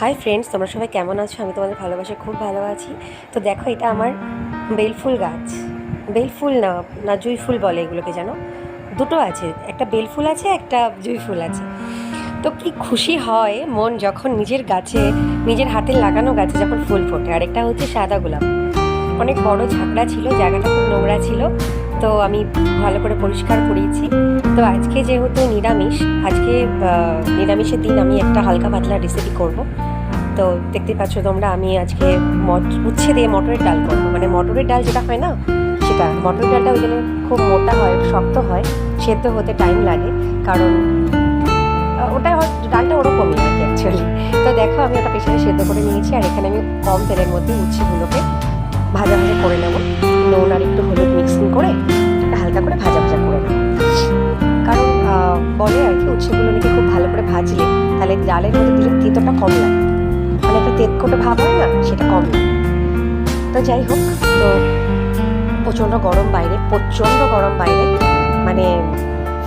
Hi friends তোমরা সবাই কেমন আছো? আমি তোমাদের ভালোবাসে খুব ভালো আছি। তো দেখো, এটা আমার বেলফুল গাছ। বেলফুল না না জুই ফুল বলে এগুলোকে জানো? দুটো আছে, একটা বেলফুল আছে, একটা জুই ফুল আছে। তো কি খুশি হয় মন যখন নিজের গাছে, নিজের হাতে লাগানো গাছে যখন ফুল ফোটে। আর একটা হচ্ছে সাদা গোলাপ। অনেক বড় ঝাঁকড়া ছিল, জায়গাটা খুব নোংরা ছিল। তো আমি ভালো করে পরিষ্কার করিয়েছি। তো আজকে যেহেতু নিরামিষ, আজকে নিরামিষের দিন আমি একটা হালকা পাতলা রেসিপি করব। তো দেখতে পাচ্ছ তোমরা, আমি আজকে মট- উচ্ছে দিয়ে মটরের ডাল করব। মানে মটরের ডাল যেটা হয় না, সেটা, মটরের ডালটা ওই খুব মোটা হয়, শক্ত হয়, সেদ্ধ হতে টাইম লাগে। কারণ ওটা ডালটা ওরকমই আর কি অ্যাকচুয়ালি তো দেখো, আমি ওটা পেছনে সেদ্ধ করে নিয়েছি, আর এখানে আমি কম তেলের মধ্যে উচ্ছেগুলোকে ভাজা ভাজা করে নেব। নুন আর একটু হলুদ মিক্সিং করে হালকা করে ভাজা ভাজা করে নেব। কারণ বলে আর কি উচ্ছেগুলো নাকি খুব ভালো করে ভাজলে তাহলে ডালের মধ্যে দিলে তেতোটা কম লাগে। মানে একটা তেতকোটে ভাব হয় না, সেটা কম লাগে। তো যাই হোক, তো প্রচণ্ড গরম বাইরে, প্রচণ্ড গরম বাইরে মানে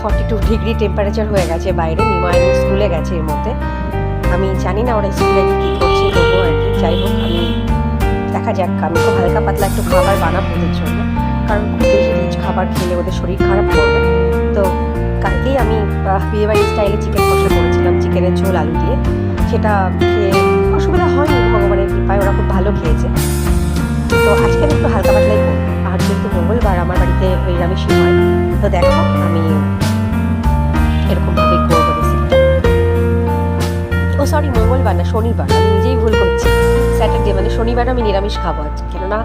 ফর্টি টু ডিগ্রি টেম্পারেচার হয়ে গেছে বাইরে নিমায়ন স্কুলে গেছে এর মধ্যে। আমি জানি না ওরা স্কুলে কী করছে, তবুও আর কি, যাই হোক, আমি দেখা যাক, আমি খুব হালকা পাতলা একটু খাবার বানাবো ওদের জন্য। কারণ খুব বেশি রিচ খাবার খেলে ওদের শরীর খারাপ করবে তো কালকেই আমি বিয়েবাড়ির স্টাইলে চিকেন কষা করেছিলাম চিকেনের ঝোল, আলু দিয়ে। সেটা খেয়ে অসুবিধা হয়নি, ভগবানের কৃপায় ওরা খুব ভালো খেয়েছে। তো আজকে আমি একটু হালকা পাতলাই করব। আর যেহেতু মঙ্গলবার আমার বাড়িতে নিরামিষই হয়, তো দেখো আমি এরকমভাবেই করব ও সরি মঙ্গলবার না, শনিবার। নিজেই ভুল করছি। শনিবার আমি নিরামিষ খাব আজ কেননা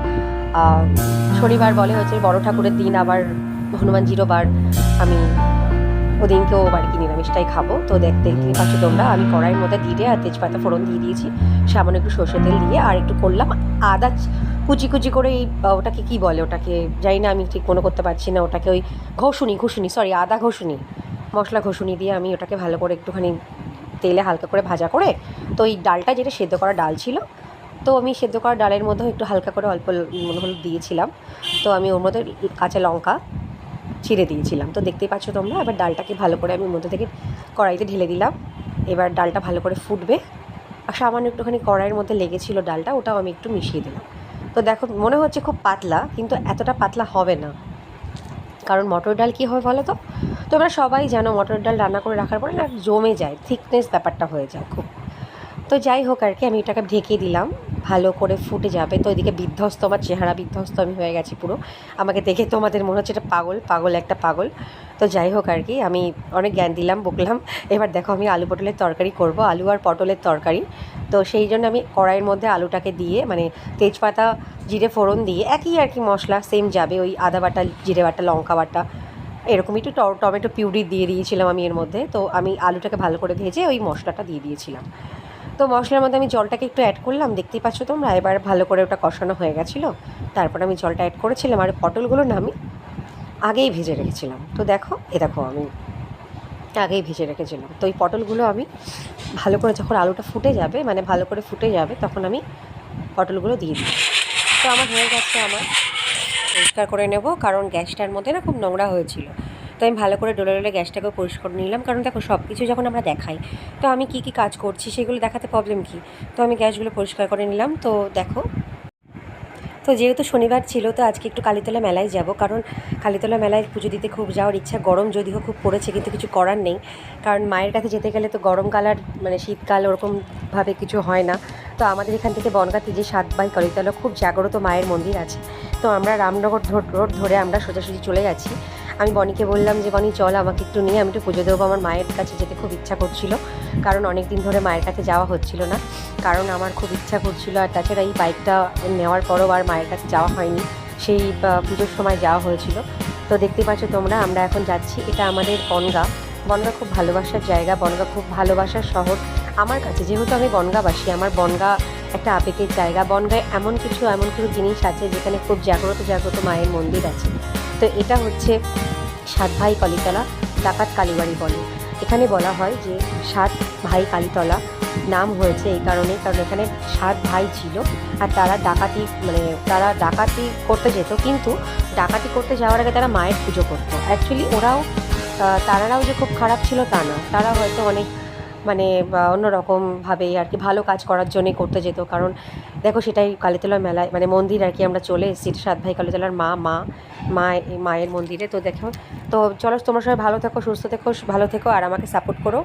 শনিবার বলে হচ্ছে বড় ঠাকুরের দিন, আবার হনুমানজিরও বার আমি ওদিনকেও আর কি নিরামিষটাই খাব। তো দেখতে পাচ্ছ তোমরা, আমি কড়াইয়ের মধ্যে দিয়ে আর তেজপাতা ফোড়ন দিয়ে দিয়েছি। সামান্য একটু সর্ষে তেল দিয়ে আর একটু করলাম আদা কুচি কুচি করে এই ওটাকে কি বলে ওটাকে? জানি না, আমি ঠিক মনে করতে পারছি না, ওটাকে ওই ঘষুনি ঘষুনি সরি আদা ঘষুনি, মশলা ঘষুনি দিয়ে আমি ওটাকে ভালো করে একটুখানি তেলে হালকা করে ভাজা করে, তো এই ডালটা যেটা সেদ্ধ করা ডাল ছিল তো আমি সেদ্ধ করা ডালের মধ্যেও একটু হালকা করে অল্প মনে হলুদ দিয়েছিলাম। তো আমি ওর মধ্যে কাঁচা লঙ্কা ছিঁড়ে দিয়েছিলাম। তো দেখতেই পাচ্ছ তোমরা, এবার ডালটাকে ভালো করে আমি মধ্যে থেকে কড়াইতে ঢেলে দিলাম। এবার ডালটা ভালো করে ফুটবে। আর সামান্য একটুখানি কড়াইয়ের মধ্যে লেগেছিল ডালটা, ওটাও আমি একটু মিশিয়ে দিলাম। তো দেখো, মনে হচ্ছে খুব পাতলা, কিন্তু এতটা পাতলা হবে না। কারণ মটর ডাল কী হয় বলো তো? তোমরা সবাই জানো মটর ডাল রান্না করে রাখার পরে না জমে যায় থিকনেস ব্যাপারটা হয়ে যায় খুব। তো যাই হোক আর কি, আমি এটাকে ঢেকে দিলাম। ভালো করে ফুটে যাবে। তো এদিকে বিধ্বস্ত, আমার চেহারা বিধ্বস্ত, আমি হয়ে গেছি পুরো। আমাকে দেখে তোমাদের মনে হচ্ছে এটা পাগল পাগল একটা পাগল। তো যাই হোক আর কি, আমি অনেক জ্ঞান দিলাম, বকলাম। এবার দেখো, আমি আলু পটলের তরকারি করব, আলু আর পটলের তরকারি। তো সেই জন্য আমি কড়াইয়ের মধ্যে আলুটাকে দিয়ে মানে তেজপাতা, জিরে, ফোড়ন দিয়ে, একই আর কি মশলা সেম যাবে। ওই আদা বাটা, জিরে বাটা, লঙ্কা বাটা, এরকম একটু টমেটো পিউরি দিয়ে দিয়েছিলাম আমি এর মধ্যে। তো আমি আলুটাকে ভালো করে ভেজে ওই মশলাটা দিয়ে দিয়েছিলাম। তো মশলার মধ্যে আমি জলটাকে একটু অ্যাড করলাম। দেখতেই পাচ্ছ তোমরা, এবার ভালো করে ওটা কষানো হয়ে গেছিল। তারপর আমি জলটা অ্যাড করেছিলাম আর পটলগুলো না আমি আগেই ভেজে রেখেছিলাম। তো দেখো, এ দেখো আমি আগেই ভেজে রেখেছিলাম। তো এই পটলগুলো আমি ভালো করে যখন আলুটা ফুটে যাবে মানে ভালো করে ফুটে যাবে, তখন আমি পটলগুলো দিয়ে দিই তো আমার হয়ে গেছে আমার। পরিষ্কার করে নেব, কারণ গ্যাসটার মধ্যে না খুব নোংরা হয়েছিল। তো আমি ভালো করে ডোলে ডোলে গ্যাসটাকে পরিষ্কার করে নিলাম। কারণ দেখো সব কিছু যখন আমরা দেখাই, তো আমি কি কি কাজ করছি সেগুলো দেখাতে প্রবলেম কি? তো আমি গ্যাসগুলো পরিষ্কার করে নিলাম। তো দেখো, তো যেহেতু শনিবার ছিল, তো আজকে একটু কালীতলা মেলায় যাব। কারণ কালীতলা মেলায় পুজো দিতে খুব যাওয়ার ইচ্ছা। গরম যদিও খুব পড়েছে, কিন্তু কিছু করার নেই। কারণ মায়ের কাছে যেতে গেলে তো গরমকাল আর মানে শীতকাল ওরকমভাবে কিছু হয় না। তো আমাদের এখান থেকে বনগাঁতে যে সাতবাই কালীতলা খুব জাগ্রত মায়ের মন্দির আছে। তো আমরা রামনগর রোড ধরে আমরা সোজাসুজি চলে যাচ্ছি। আমি বনিকে বললাম যে, বনি, চল আমাকে একটু নিয়ে, আমি একটু পুজো দেবো। আমার মায়ের কাছে যেতে খুব ইচ্ছা করছিল, কারণ অনেক দিন ধরে মায়ের কাছে যাওয়া হচ্ছিল না। কারণ আমার খুব ইচ্ছা করছিল, আর তাছাড়া এই বাইকটা নেওয়ার পরও আর মায়ের কাছে যাওয়া হয়নি। সেই পুজোর সময় যাওয়া হয়েছিল। তো দেখতে পাচ্ছ তোমরা, আমরা এখন যাচ্ছি। এটা আমাদের বনগা। বনগা খুব ভালোবাসার জায়গা, বনগা খুব ভালোবাসার শহর। আমার কাছে যেহেতু আমি বনগাবাসী, আমার বনগা একটা আবেগের জায়গা। বনগায় এমন কিছু এমন কিছু জিনিস আছে যেখানে খুব জাগ্রত জাগ্রত মায়ের মন্দির আছে। তো এটা হচ্ছে সাত ভাই কালীতলা, ডাকাত কালীবাড়ি বলে। এখানে বলা হয় যে সাত ভাই কালীতলা নাম হয়েছে এই কারণে কারণ এখানে সাত ভাই ছিল আর তারা ডাকাতি মানে তারা ডাকাতি করতে যেত, কিন্তু ডাকাতি করতে যাওয়ার আগে তারা মায়ের পুজো করতো। অ্যাকচুয়ালি ওরাও তারারাও যে খুব খারাপ ছিল তা না। তারা হয়তো অনেক মানে বা অন্যরকমভাবে আর কি ভালো কাজ করার জন্যই করতে যেত। কারণ দেখো সেটাই কালীতলা মেলায় মানে মন্দির আর কি আমরা চলে এসেছি সাত ভাই কালীতলার মা মা মা, মায়ের মন্দিরে। তো দেখো, তো চলো তোমার সবাই ভালো থেকো, সুস্থ থেকো, ভালো থেকো, আর আমাকে সাপোর্ট করো।